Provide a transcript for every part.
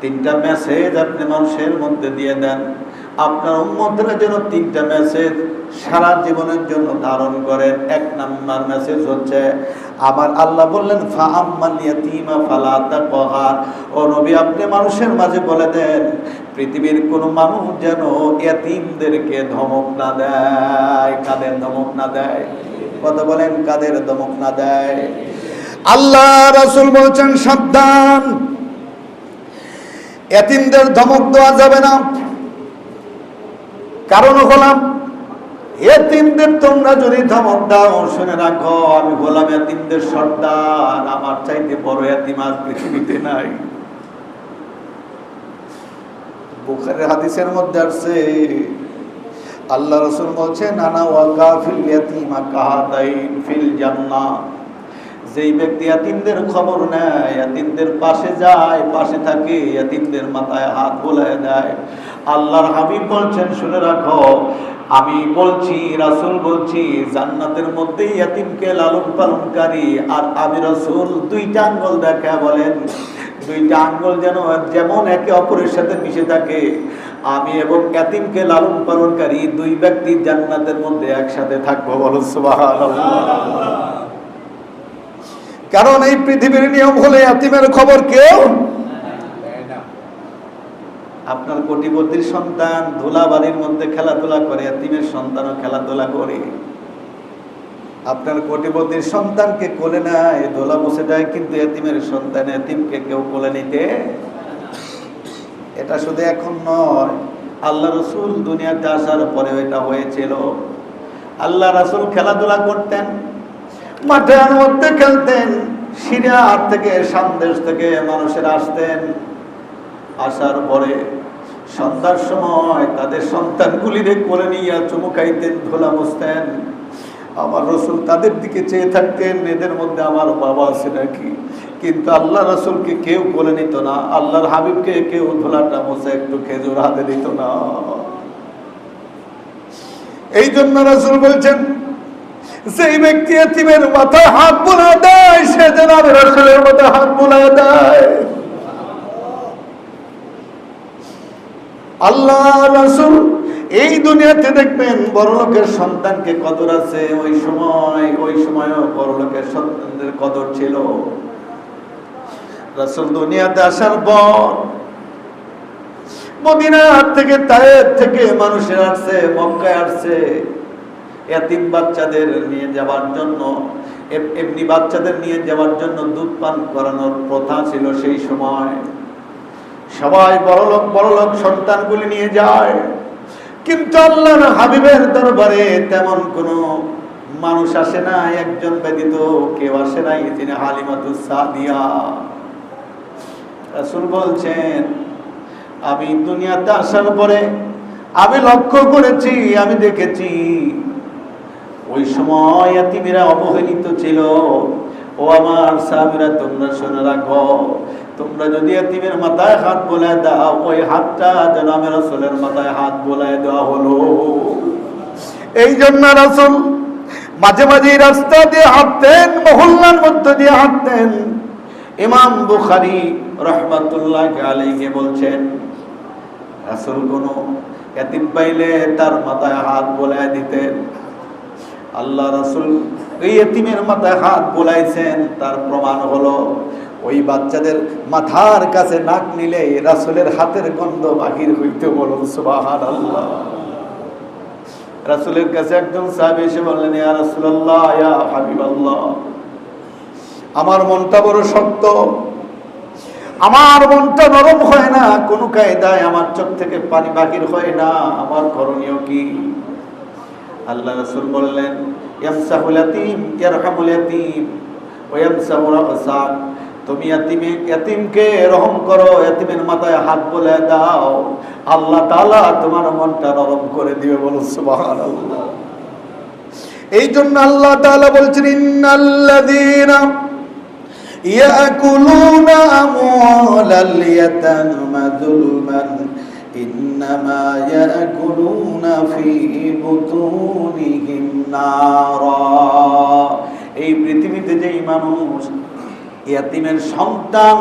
তিনটা মেসেজ আপনি মানুষের মধ্যে দিয়ে দেন। আপনার উন্মতরা যেন তিনটা মেসেজ সারা জীবনের জন্য ধারণ করেন এক নাম্বার মেসেজ হচ্ছে, আবার আল্লাহ বললেন ফাহাম্মাল ইয়াতীমা ফালা ও নবী, আপনি মানুষের মাঝে বলে দেন, পৃথিবীর কোন মানুষ যেন ইয়াতীমদেরকে ধমক না দেয়, কাদের ধমক না দেয়? কথা বলেন, কাদের ধমক না দেয়? আল্লাহ রাসূল বলছেন, সাবধান এতিমদের ধমক দেওয়া যাবে না। কারণ হলাম এতিমদের তোমরা যদি ধমক দাও, শুনে রাখো, আমি হলাম এতিমদের সর্দার আমার চাইতে বড় এতিম আর পৃথিবীতে নাই। বুখারের হাদিসের মধ্যে আসছে, আল্লাহ রসুল বলছে নানা ওয়াকা ফিল ইয়াতিমা কাহাদাইন ফিল জান্নাহ। যেই ব্যক্তি ইয়াতিমদের খবর নেয় ইয়াতিমদের পাশে যায়, পাশে থাকে ইয়াতিমদের মাথায় হাত বোলায় দেয়। আল্লাহর হাবিব বলছেন, শুনে রাখো, আমি বলছি, রাসূল বলছি, জান্নাতের মধ্যে ইয়াতিমকে লালন পালনকারী আর আমি রাসূল দুইটা আঙ্গল দেখা বলেন। দুইটা আঙ্গল যেন যেমন একে অপরের সাথে মিশে থাকে। আমি এবং ইয়াতিমকে লালন পালনকারী দুই ব্যক্তি জান্নাতের মধ্যে একসাথে থাকব বলো সুবহানাল্লাহ। কারণ এই পৃথিবীর নিয়ম হলে এতিমের খবর কেউ আপনার কোটিপতির সন্তান ধুলাবাড়ির মধ্যে খেলাধুলা করে এতিমের সন্তানও খেলাধুলা করে। আপনার কোটিপতির সন্তানকে কোলে নেয় দোলা বসে যায় কিন্তু এতিমের সন্তান এতিমকে কেউ কোলে নিতে এটা শুধু এখন নয়, আল্লাহ রসুল দুনিয়াতে আসার পরে এটা হয়েছিল। আল্লাহ রসুল খেলাধুলা করতেন মাঠের মধ্যে খেলতেন সিরিয়ার থেকে সামদেশ থেকে মানুষের আসতেন। আসার পরে সন্ধ্যার সময় তাদের সন্তানগুলিরে করে নিয়ে চুমুকাইতেন ধোলা বসতেন আমার রসুল তাদের দিকে চেয়ে থাকতেন, এদের মধ্যে আমার বাবা আছে নাকি? কিন্তু আল্লাহ রসুলকে কেউ কোলে নিত না, আল্লাহর হাবিবকে কেউ ধোলাটা বসে একটু খেজুর হাতে দিত না। এই জন্য রাসূল বলছেন সেই ব্যক্তি এতিমের মাথায় হাত বোলা দেয়, সে যেন রাসূলের মাথায় হাত বোলা দেয়। আল্লাহ রাসূল এই দুনিয়াতে দেখবেন বড় লোকের সন্তানকে কদর আছে, ওই সময়, ওই সময়ও বড় লোকের সন্তানদের কদর ছিল। রাসূল দুনিয়াতে আসার পর মদিনা থেকে তায়েব থেকে মানুষের আসছে, মক্কায় আসছে। এতিম বাচ্চাদের নিয়ে যাওয়ার জন্য এমনি বাচ্চাদের নিয়ে যাওয়ার জন্য দুধ পান করানোর প্রথা ছিল সেই সময়। সবাই বড়লোক বড়লোক সন্তানগুলি নিয়ে যায়। কিন্তু আল্লাহর হাবিবের দরবারে তেমন কোনো মানুষ আসে না, একজন ব্যতীত কেউ আসে নাই তিনি হালিমাতুস সাদিয়া। বলছেন, আমি দুনিয়াতে আসার পরে আমি লক্ষ্য করেছি, আমি দেখেছি ওই সময় অবহেলিত ছিল। ও আমার সাহাবীরা তোমরা শুনে রাখো, তোমরা যদি এতিমের মাথায় হাত বোলায় দাও, ওই হাতটা যেন আমি রাসূলের মাথায় হাত বোলায় দেওয়া হলো। এই জন্য রাসূল মাঝে মাঝে রাস্তা দিয়ে হাঁটতেন, মহল্লার মধ্যে দিয়ে হাঁটতেন। ইমাম বুখারী রহমাতুল্লাহ আলাইহি বলছেন, রাসূল কোন এতিম পাইলে তার মাথায় হাত বোলায় দিতেন। আল্লাহ রাসূল এই এতিমের মাথায় হাত বোলাইছেন, তার প্রমাণ হলো ওই বাচ্চাদের মাথার কাছে নাক নিলে রাসুলের হাতের গন্ধ বাহির হইতে বলুন, সুবহানাল্লাহ। রাসূলের কাছে একজন সাহাবী এসে বললেন, ইয়া রাসূলুল্লাহ, ইয়া হাবিবাল্লাহ, আমার মনটা বড় শক্ত, আমার মনটা নরম হয় না, কোনো কায়দায় আমার চোখ থেকে পানি বাহির হয় না, আমার করণীয় কি? আল্লাহ রাসূল বললেন ইয়ামসাহুল ইয়াতীম ইয়ারহামুল ইয়াতীম ওয়া ইয়ামসাহু রাসাক তুমি ইয়াতিমে ইয়াতিমকে রহম করো ইয়াতিমের মাথায় হাত বলে দাও আল্লাহ তাআলা তোমার মনটা নরম করে দিবে বলো সুবহানাল্লাহ এই জন্য আল্লাহ তাআলা বলছেন ইন্নাল্লাযীনা يأكلون أموال اليتامى ظلما إنما يأكلون في بطونهم নারা এই পৃথিবীতে যেই মানুষ ইয়াতিমের সন্তান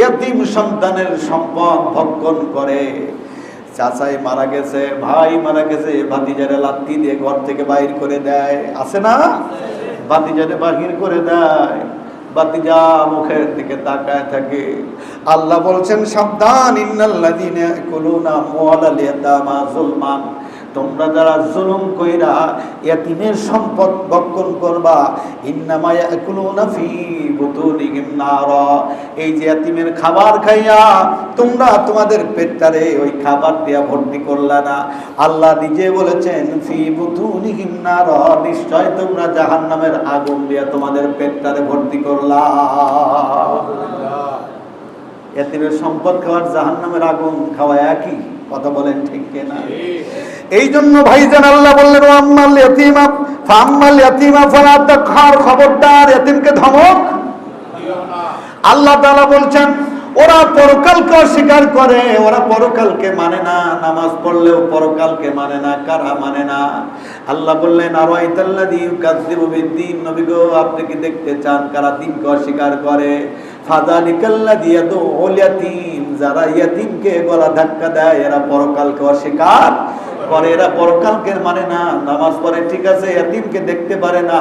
এতিম সন্তানের সম্পদ ভক্ষণ করে চাচাই মারা গেছে ভাই মারা গেছে ভাতিজারে লাত্তি দিয়ে ঘর থেকে বাইর করে দেয় আছে না ভাতিজারে বাহির করে দেয় বাতিজা মুখের দিকে তাকায় থাকে। আল্লাহ বলছেন সাবধান ইন্নাল্লাযীনা ইয়াকুলুনা আমওয়ালাল ইয়াতামা যুলমান তোমরা যারা জুলুম কইরা ইয়াতিমের সম্পদ ভক্ষণ করবা ইন্নামা ইয়াকুলুনা ফি বুতুনিহিম নারা। এই যে ইয়াতিমের খাবার খাইয়া তোমরা তোমাদের পেটটারে ওই খাবার দিয়া ভর্তি করলা না। আল্লাহ নিজে বলেছেন ফি বুতুনিহিম নারা নিশ্চয় তোমরা জাহান্নামের আগুন দিয়া তোমাদের পেটটারে ভর্তি করলা। এতিমের সম্পদ খাওয়ার জাহান্নামের আগুন খাওয়া একই? কথা বলেন ঠিক কিনা? এই জন্য ভাইজান আল্লাহ বললেন আম্মাল ইয়াতিমা ফাম্মাল ইয়াতিমা খবরদার, ইয়াতিমকে ধমক। আল্লাহ তাআলা বলছেন, ওরা পরকালকে অস্বীকার করে, ওরা পরকালকে মানে না, নামাজ পড়লেও পরকালকে মানে না, কারা মানে না? আল্লাহ বললেন, আর নবী গো, আপনি কি দেখতে চান কারা দিনকে অস্বীকার করে? ইয়াদউল ইয়াতীম, যারা ইয়াতীমকে ধাক্কা দেয়, এরা পরকালকে এরা পরকালকে মানে না, নামাজ ঠিক আছে, ইয়াতীমকে দেখতে পারে না।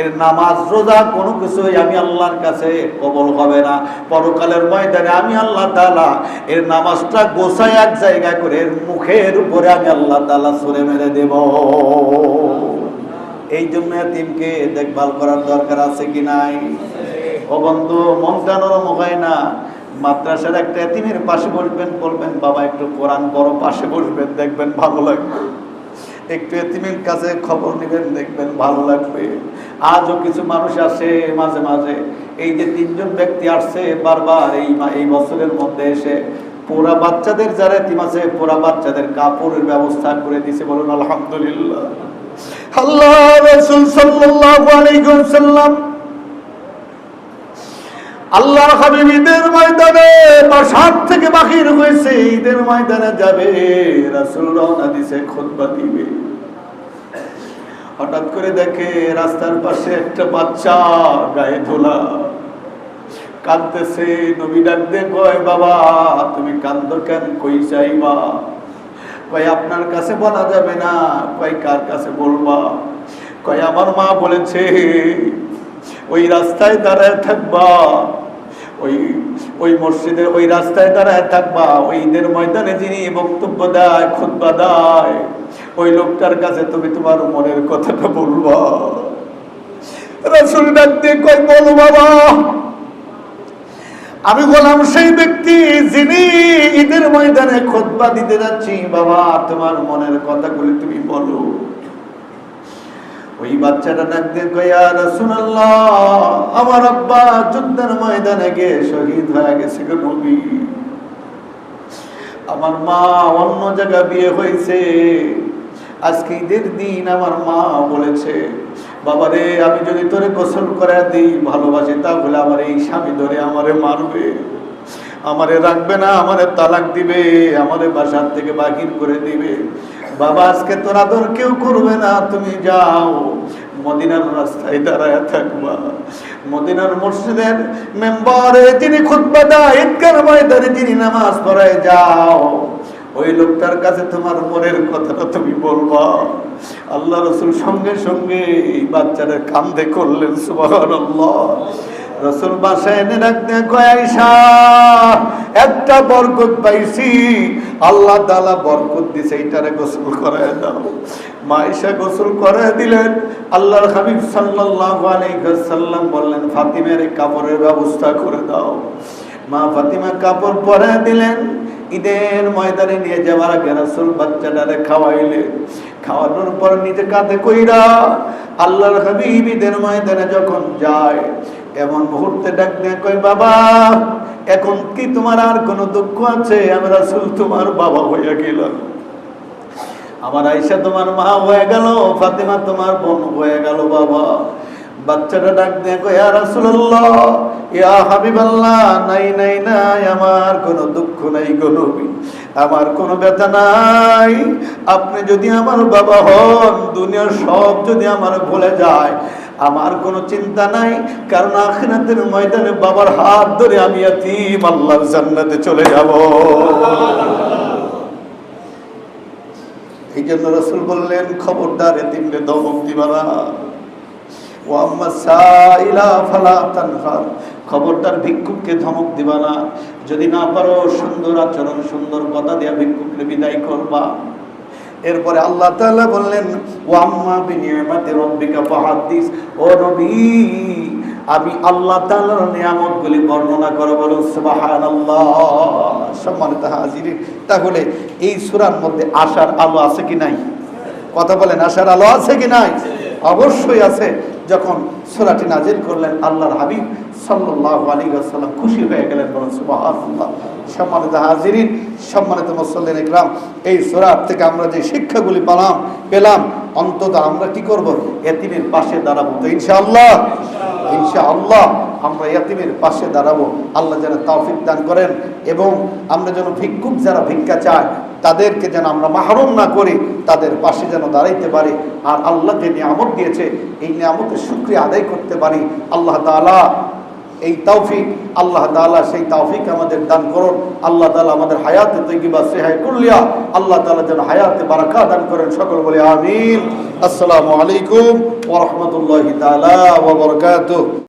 এর নামাজ, রোজা কিছুই আমি আল্লাহর কাছে কবল হবে না। পরকালের ময়দানে আমি আল্লাহ তালা এর নামাজটা গোছায় এক জায়গায় করে এর মুখের উপরে আমি আল্লাহ তালা সরে মেরে দেব। এই জন্য এতিমকে দেখভাল করার দরকার আছে কি নাই? ও বন্ধু মনটা নরম হয় না? মাদ্রাসার একটা এতিমের পাশে বসবেন, বলবেন, বাবা, একটু কোরআন বড় পাশে বসবেন, দেখবেন ভালো লাগবে। একটু এতিমের কাছে খবর নেবেন, দেখবেন ভালো লাগবে। আজও কিছু মানুষ আসে মাঝে মাঝে। এই যে তিনজন ব্যক্তি আসছে বারবার এই এই বছরের মধ্যে এসে, পোড়া বাচ্চাদের যারা এতিম আছে, পোড়া বাচ্চাদের কাপড়ের ব্যবস্থা করে দিছে বলুন, আলহামদুলিল্লাহ। আল্লাহ রাসূল সাল্লাল্লাহু আলাইহি ওয়াসাল্লাম আল্লাহর হাবিব ঈদের ময়দানে বাসার থেকে বাহির হয়েছে, ঈদের ময়দানে যাবে, রাসূল রওনা দিছে, খুতবা দিবে। হঠাৎ করে দেখে রাস্তার পাশে একটা বাচ্চা গায়ে ধোলা। কাঁদতেছে, নবী ডাক দিয়ে কয়, বাবা, তুমি কান্দ কেন? কই চাইবা কয়, আপনার কাছে বলা যাবে না। কয়, কার কাছে বলবা? কয়, আমার মা বলেছে ওই রাস্তায় দাঁড়ায় থাকবা। ওই ওই মসজিদে ওই রাস্তায় দাঁড়ায় থাকবা। ওই ঈদের ময়দানে যিনি বক্তব্য দেয়, খুতবা দেয়, ওই লোকটার কাছে তুমি তোমার মনের কথাটা বলবা। বলো বাবা। আমি বললাম, সেই ব্যক্তি যিনি ঈদের ময়দানে খুতবা দিতে যাচ্ছি, বাবা, তোমার মনের কথাগুলি তুমি বলো। ওই বাচ্চাটা ডাক দিয়ে কয় রাসূলুল্লাহ, আমার আব্বা যুদ্ধের ময়দানে গিয়ে শহীদ হয়ে গেছে আমার মা অন্য জায়গা বিয়ে হয়েছে। আজকে ঈদের দিন আমার মা বলেছে, বাবারে, আমি যদি তোরে গোসল করে দিই, ভালোবাসি, তাহলে আমার এই স্বামী ধরে আমারে মারবে। আমারে রাখবে না, আমারে তালাক দিবে, আমারে বাসার থেকে বাহির করে দিবে। বাবা, আজকে তোর আদর কেউ করবে না, তুমি যাও। মদিনার রাস্তায় দাঁড়ায় থাকবা। মদিনার মসজিদের মেম্বারে যিনি খুতবা দেয়, ঈদগার ময়দানে যিনি নামাজ পড়ায়, যাও। ওই লোকটার কাছে তোমার মনের কথাটা তুমি বলবা। আল্লাহ রসুল সঙ্গে সঙ্গে এই বাচ্চাদের কান্দে করলেন, সুবহানাল্লাহ। রসুল বাসায় এনে রাখতে কয়াইশা একটা বরকত পাইছি। আল্লাহ তাআলা বরকত দিছে, এইটারে গোসল করায় দাও। মাইশা গোসল করায় দিলেন। আল্লাহর হাবিব সাল্লাল্লাহু আলাইহি ওয়াসাল্লাম বললেন, ফাতিমার কাপড়ের ব্যবস্থা করে দাও। মা ফাতিমা কাপড় পরে দিলেন। ঈদের ময়দানে নিয়ে যাওয়ার আগে রাসূল বাচ্চাটারে খাওয়াইলেন। খাওয়ানোর পর নিজে কাঁধে কইরা আল্লাহর হাবিব ঈদের ময়দানে যখন যায় এমন মুহূর্তে ডাক দিয়ে কই বাবা, এখন কি তোমার আর কোনো দুঃখ আছে? আমি রাসূল তোমার বাবা হইয়া গেলাম। আমার আইসা তোমার মা হয়ে গেল, ফাতেমা তোমার বোন হয়ে গেল, বাবা। বাচ্চাটা ডাক দিয়ে ইয়া রাসূলুল্লাহ, ইয়া হাবিবাল্লাহ, নাই নাই নাই, আমার কোনো দুঃখ নাই আমার কোনো ব্যথা নাই। আপনি যদি আমার বাবা হন, দুনিয়ার সব যদি আমার ভুলে যায় আমার কোনো চিন্তা নাই, কারণ আখিরাতের ময়দানে বাবার হাত ধরে আমি এতিম আল্লাহর জান্নাতে চলে যাব। এই জন্য রসুল বললেন, খবরদার এতিমকে দমক দিবা না ও ভিক্ষুককে ধমক দিবা না। যদি না পারো, সুন্দর আচরণ, সুন্দর কথা দিয়া ভিক্ষুককে বিদায় করবা। এরপরে আল্লাহ তাআলা বললেন ও আম্মা বিনিয়ামাতি রব্বিকা বাহাদিস ও নবী, আমি আল্লাহ তাআলার নিয়ামতগুলি বর্ণনা করে, বলুন, সুবহানাল্লাহ। সম্মানিত হাজিরিন তাহলে এই সুরার মধ্যে আশার আলো আছে কি নাই? কথা বলেন, আশার আলো আছে কি নাই? অবশ্যই আছে। যখন সোলাটি নাজিল করলেন, আল্লাহর হাবিব সাল্লাহ আলী খুশি হয়ে গেলেন বলেন সুবাহ সম্মানিত হাজিরিন, সম্মানিত মুসল্লিন ইকরাম এই সোরার থেকে আমরা যে শিক্ষাগুলি পেলাম পেলাম, অন্তত আমরা কি করব? এতিমের পাশে দাঁড়াবো তো ইনশাআল্লাহ। ইনশাআল্লাহ। আমরা ইয়াতিমের পাশে দাঁড়াবো। আল্লাহ যেন তৌফিক দান করেন এবং আমরা যেন ভিক্ষুক যারা ভিক্ষা চায়, তাদেরকে যেন আমরা মাহরুম না করি, তাদের পাশে যেন দাঁড়াইতে পারি। আর আল্লাহ যে নিয়ামত দিয়েছে, এই নিয়ামতের শুক্রিয়া আদায় করতে পারি। আল্লাহ তাআলা এই তৌফিক, আল্লাহ তাআলা সেই তৌফিক আমাদের দান করুন। আল্লাহ তালা আমাদের হায়াতে তৈবা সেহায় কুল্লিয়া, আল্লাহ তালা যেন হায়াতে বারাকা দান করেন সকল বলে আমিন। আসসালামু আলাইকুম ওয়া রাহমাতুল্লাহি তাআলা ওয়া বারাকাতুহু।